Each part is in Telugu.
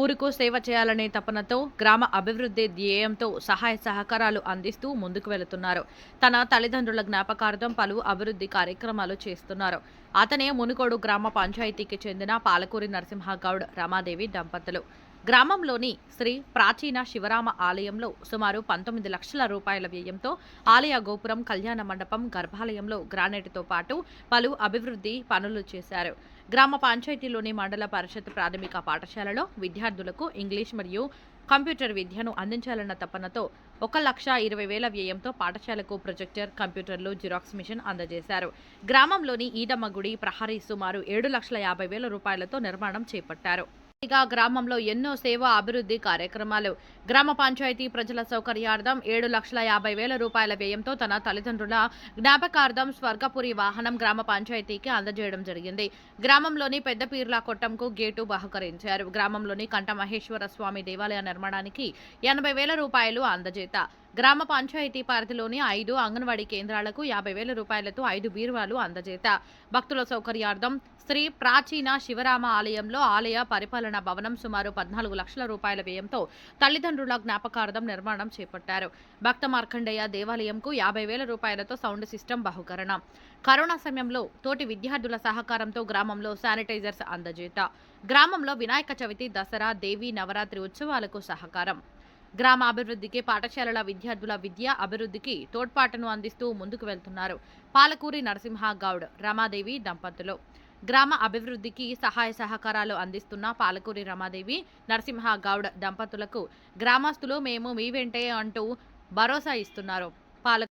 ఊరుకు సేవ చేయాలనే తపనతో గ్రామ అభివృద్ధి ధ్యేయంతో సహాయ సహకారాలు అందిస్తూ ముందుకు వెళుతున్నారు. తన తల్లిదండ్రుల జ్ఞాపకార్థం పలు అభివృద్ధి కార్యక్రమాలు చేస్తున్నారు. అతనే మునుకోడు గ్రామ పంచాయతీకి చెందిన పాలకూరి నరసింహగౌడ్ రమాదేవి దంపతులు. గ్రామంలోని శ్రీ ప్రాచీన శివరామ ఆలయంలో సుమారు పంతొమ్మిది లక్షల రూపాయల వ్యయంతో ఆలయ గోపురం కళ్యాణ మండపం గర్భాలయంలో గ్రానైట్తో పాటు పలు అభివృద్ధి పనులు చేశారు. గ్రామ పంచాయతీలోని మండల పరిషత్ ప్రాథమిక పాఠశాలలో విద్యార్థులకు ఇంగ్లీష్ మరియు కంప్యూటర్ విద్యను అందించాలన్న తపనతో ఒక లక్ష ఇరవై వేల వ్యయంతో పాఠశాలకు ప్రొజెక్టర్ కంప్యూటర్లు జిరాక్స్ మిషన్ అందజేశారు. గ్రామంలోని ఈదమ్మ గుడి ప్రహరీ సుమారు ఏడు లక్షల యాభై వేల రూపాయలతో నిర్మాణం చేపట్టారు. గ్రామంలో ఎన్నో సేవా అభివృద్ధి కార్యక్రమాలు. గ్రామ పంచాయతీ ప్రజల సౌకర్యార్థం ఏడు లక్షల యాభై వేల రూపాయల వ్యయంతో తన తల్లిదండ్రుల జ్ఞాపకార్థం స్వర్గపురి వాహనం గ్రామ పంచాయతీకి అందజేయడం జరిగింది. గ్రామంలోని పెద్దపీర్ల కొట్టంకు గేటు బహుకరించారు. గ్రామంలోని కంఠమహేశ్వర స్వామి దేవాలయ నిర్మాణానికి ఎనభై వేల రూపాయలు అందజేత. గ్రామ పంచాయతీ పరిధిలోని ఐదు అంగన్వాడీ కేంద్రాలకు యాభై వేల రూపాయలతో ఐదు బీరువాలు అందజేత. భక్తుల సౌకర్యార్థం శ్రీ ప్రాచీన శివరామ ఆలయంలో ఆలయ పరిపాలన భవనం సుమారు పద్నాలుగు లక్షల రూపాయల వ్యయంతో తల్లిదండ్రుల జ్ఞాపకార్థం నిర్మాణం చేపట్టారు. భక్త మార్కండేయ దేవాలయంకు యాభై వేల రూపాయలతో సౌండ్ సిస్టమ్ బహుకరణ. కరోనా సమయంలో తోటి విద్యార్థుల సహకారంతో గ్రామంలో శానిటైజర్స్ అందజేత. గ్రామంలో వినాయక చవితి దసరా దేవి నవరాత్రి ఉత్సవాలకు సహకారం. గ్రామ అభివృద్ధికి పాఠశాలల విద్యార్థుల విద్యా అభివృద్ధికి తోడ్పాటును అందిస్తూ ముందుకు వెళ్తున్నారు పాలకూరి నరసింహ గౌడ్ రమాదేవి దంపతులు. గ్రామ అభివృద్ధికి సహాయ సహకారాలు అందిస్తున్న పాలకూరి రమాదేవి నరసింహ గౌడ్ దంపతులకు గ్రామస్తులు మేము మీ వెంటే అంటూ భరోసా ఇస్తున్నారు. పాల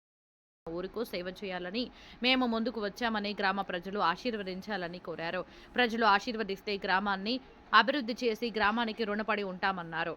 ఊరుకు సేవ చేయాలని మేము ముందుకు వచ్చామని గ్రామ ప్రజలు ఆశీర్వదించాలని కోరారు. ప్రజలు ఆశీర్వదిస్తే గ్రామాన్ని అభివృద్ధి చేసి గ్రామానికి రుణపడి ఉంటామన్నారు.